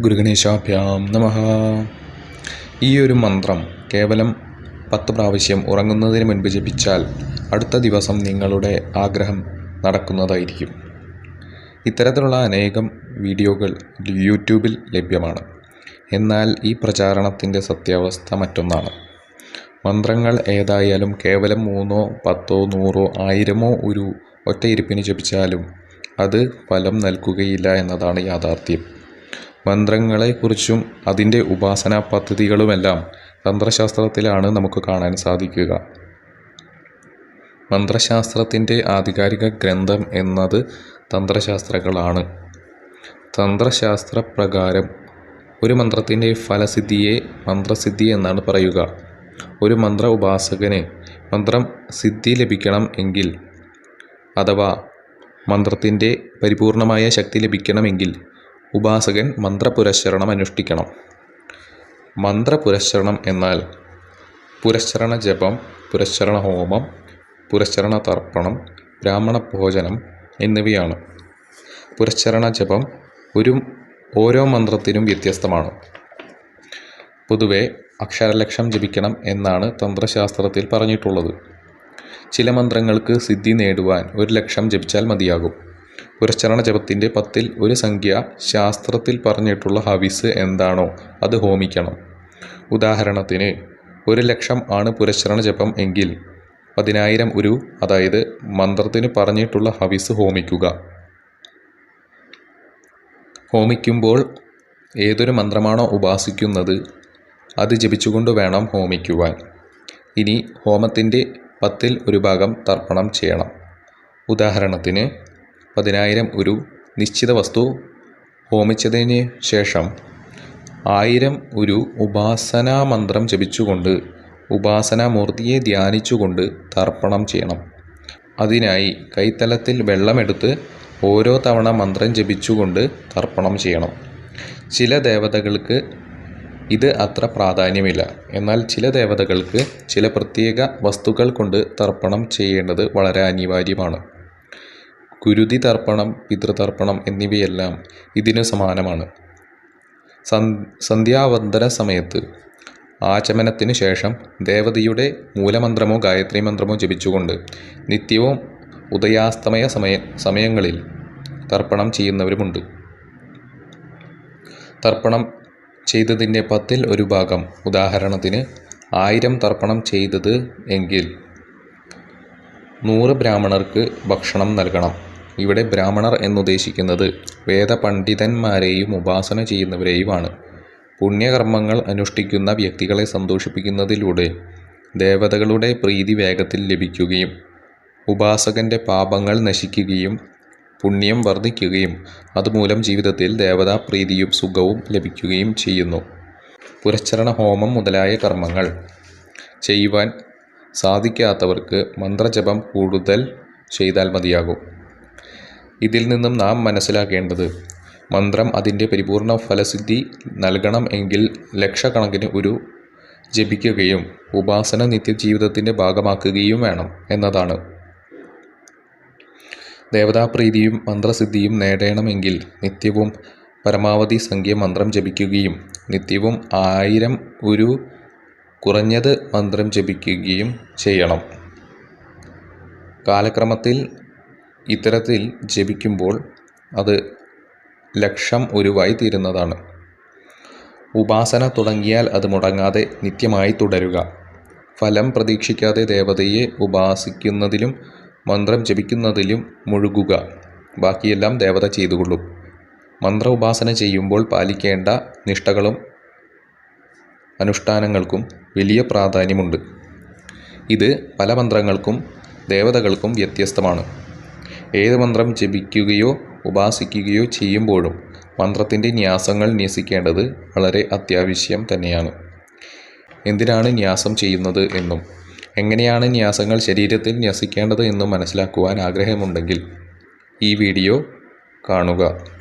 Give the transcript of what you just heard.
ഗുരുഗണേശാഭ്യാം നമ. ഈ ഒരു മന്ത്രം കേവലം പത്ത് പ്രാവശ്യം ഉറങ്ങുന്നതിന് മുൻപ് ജപിച്ചാൽ അടുത്ത ദിവസം നിങ്ങളുടെ ആഗ്രഹം നടക്കുന്നതായിരിക്കും. ഇത്തരത്തിലുള്ള അനേകം വീഡിയോകൾ യൂട്യൂബിൽ ലഭ്യമാണ്. എന്നാൽ ഈ പ്രചാരണത്തിന്റെ സത്യാവസ്ഥ മറ്റൊന്നാണ്. മന്ത്രങ്ങൾ ഏതായാലും കേവലം മൂന്നോ പത്തോ നൂറോ ആയിരമോ ഒരു ഒറ്റയിരിപ്പിന് ജപിച്ചാലും അത് ഫലം നൽകുകയില്ല എന്നതാണ് യാഥാർത്ഥ്യം. മന്ത്രങ്ങളെക്കുറിച്ചും അതിന്റെ ഉപാസനാ പദ്ധതികളുമെല്ലാം തന്ത്രശാസ്ത്രത്തിലാണ് നമുക്ക് കാണാൻ സാധിക്കുക. മന്ത്രശാസ്ത്രത്തിന്റെ ആധികാരിക ഗ്രന്ഥം എന്നത് തന്ത്രശാസ്ത്രങ്ങളാണ്. തന്ത്രശാസ്ത്ര പ്രകാരം ഒരു മന്ത്രത്തിന്റെ ഫലസിദ്ധിയെ മന്ത്രസിദ്ധി എന്നാണ് പറയുക. ഒരു മന്ത്ര ഉപാസകന് മന്ത്രം സിദ്ധി ലഭിക്കണം എങ്കിൽ അഥവാ മന്ത്രത്തിന്റെ പരിപൂർണമായ ശക്തി ലഭിക്കണമെങ്കിൽ ഉപാസകൻ മന്ത്രപുരശ്ചരണം അനുഷ്ഠിക്കണം. മന്ത്രപുരശ്ചരണം എന്നാൽ പുരശ്ചരണ ജപം പുരശ്ചരണ ഹോമം പുരശ്ചരണ തർപ്പണം ബ്രാഹ്മണ ഭോജനം എന്നിവയാണ്. പുരശ്ചരണ ജപം ഒരു ഓരോ മന്ത്രത്തിനും വ്യത്യസ്തമാണ്. പൊതുവെ അക്ഷരലക്ഷം ജപിക്കണം എന്നാണ് തന്ത്രശാസ്ത്രത്തിൽ പറഞ്ഞിട്ടുള്ളത്. ചില മന്ത്രങ്ങൾക്ക് സിദ്ധി നേടുവാൻ ഒരു ലക്ഷം ജപിച്ചാൽ മതിയാകും. പുരശ്ചരണ ജപത്തിന്റെ പത്തിൽ ഒരു സംഖ്യ ശാസ്ത്രത്തിൽ പറഞ്ഞിട്ടുള്ള ഹവിസ് എന്താണോ അത് ഹോമിക്കണം. ഉദാഹരണത്തിന് ഒരു ലക്ഷം ആണ് പുരശ്ചരണ ജപം എങ്കിൽ പതിനായിരം ഒരു അതായത് മന്ത്രത്തിന് പറഞ്ഞിട്ടുള്ള ഹവിസ് ഹോമിക്കുക. ഹോമിക്കുമ്പോൾ ഏതൊരു മന്ത്രമാണോ ഉപാസിക്കുന്നത് അത് ജപിച്ചുകൊണ്ട് വേണം ഹോമിക്കുവാൻ. ഇനി ഹോമത്തിന്റെ പത്തിൽ ഒരു ഭാഗം തർപ്പണം ചെയ്യണം. ഉദാഹരണത്തിന് പതിനായിരം ഒരു നിശ്ചിത വസ്തു ഹോമിച്ചതിന് ശേഷം ആയിരം ഒരു ഉപാസനാ മന്ത്രം ജപിച്ചുകൊണ്ട് ഉപാസനാമൂർത്തിയെ ധ്യാനിച്ചുകൊണ്ട് തർപ്പണം ചെയ്യണം. അതിനായി കൈത്തലത്തിൽ വെള്ളമെടുത്ത് ഓരോ തവണ മന്ത്രം ജപിച്ചുകൊണ്ട് തർപ്പണം ചെയ്യണം. ചില ദേവതകൾക്ക് ഇത് അത്ര പ്രാധാന്യമില്ല. എന്നാൽ ചില ദേവതകൾക്ക് ചില പ്രത്യേക വസ്തുക്കൾ കൊണ്ട് തർപ്പണം ചെയ്യേണ്ടത് വളരെ അനിവാര്യമാണ്. കുരുതി തർപ്പണം പിതൃതർപ്പണം എന്നിവയെല്ലാം ഇതിനു സമാനമാണ്. സന്ധ്യാവന്തര സമയത്ത് ആചമനത്തിന് ശേഷം ദേവതയുടെ മൂലമന്ത്രമോ ഗായത്രി മന്ത്രമോ ജപിച്ചുകൊണ്ട് നിത്യവും ഉദയാസ്തമയ സമയ സമയങ്ങളിൽ തർപ്പണം ചെയ്യുന്നവരുമുണ്ട്. തർപ്പണം ചെയ്തതിന്റെ പത്തിൽ ഒരു ഭാഗം ഉദാഹരണത്തിന് ആയിരം തർപ്പണം ചെയ്തത് എങ്കിൽ നൂറ് ബ്രാഹ്മണർക്ക് ഭക്ഷണം നൽകണം. ഇവിടെ ബ്രാഹ്മണർ എന്നുദ്ദേശിക്കുന്നത് വേദപണ്ഡിതന്മാരെയും ഉപാസന ചെയ്യുന്നവരെയുമാണ്. പുണ്യകർമ്മങ്ങൾ അനുഷ്ഠിക്കുന്ന വ്യക്തികളെ സന്തോഷിപ്പിക്കുന്നതിലൂടെ ദേവതകളുടെ പ്രീതി വേഗത്തിൽ ലഭിക്കുകയും ഉപാസകന്റെ പാപങ്ങൾ നശിക്കുകയും പുണ്യം വർദ്ധിക്കുകയും അതുമൂലം ജീവിതത്തിൽ ദേവതാ പ്രീതിയും സുഖവും ലഭിക്കുകയും ചെയ്യുന്നു. പുരശ്ചരണ ഹോമം മുതലായ കർമ്മങ്ങൾ. ചെയ്യുവാൻ സാധിക്കാത്തവർക്ക് മന്ത്രജപം കൂടുതൽ ചെയ്താൽ മതിയാകും. ഇതിൽ നിന്നും നാം മനസ്സിലാക്കേണ്ടത് മന്ത്രം അതിന്റെ പരിപൂർണ ഫലസിദ്ധി നൽകണം എങ്കിൽ ലക്ഷക്കണക്കിന് ഒരു ജപിക്കുകയും ഉപാസന നിത്യജീവിതത്തിന്റെ ഭാഗമാക്കുകയും വേണം എന്നതാണ്. ദേവതാപ്രീതിയും മന്ത്രസിദ്ധിയും നേടണമെങ്കിൽ നിത്യവും പരമാവധി സംഖ്യ മന്ത്രം ജപിക്കുകയും നിത്യവും ആയിരം ഒരു കുറഞ്ഞത് മന്ത്രം ജപിക്കുകയും ചെയ്യണം. കാലക്രമത്തിൽ ഇത്തരത്തിൽ ജപിക്കുമ്പോൾ അത് ലക്ഷം ഒരുവായി തീരുന്നതാണ്. ഉപാസന തുടങ്ങിയാൽ അത് മുടങ്ങാതെ നിത്യമായി തുടരുക. ഫലം പ്രതീക്ഷിക്കാതെ ദേവതയെ ഉപാസിക്കുന്നതിലും മന്ത്രം ജപിക്കുന്നതിലും മുഴുകുക. ബാക്കിയെല്ലാം ദേവത ചെയ്തുകൊള്ളും. മന്ത്ര ഉപാസന ചെയ്യുമ്പോൾ പാലിക്കേണ്ട നിഷ്ഠകളും അനുഷ്ഠാനങ്ങൾക്കും വലിയ പ്രാധാന്യമുണ്ട്. ഇത് പല മന്ത്രങ്ങൾക്കും ദേവതകൾക്കും വ്യത്യസ്തമാണ്. ഏത് മന്ത്രം ജപിക്കുകയോ ഉപാസിക്കുകയോ ചെയ്യുമ്പോഴും മന്ത്രത്തിന്റെ ന്യാസങ്ങൾ ന്യസിക്കേണ്ടത് വളരെ അത്യാവശ്യം തന്നെയാണ്. എന്തിനാണ് ന്യാസം ചെയ്യുന്നത് എന്നും എങ്ങനെയാണ് ന്യാസങ്ങൾ ശരീരത്തിൽ ന്യസിക്കേണ്ടത് എന്നും മനസ്സിലാക്കുവാൻ ആഗ്രഹമുണ്ടെങ്കിൽ ഈ വീഡിയോ കാണുക.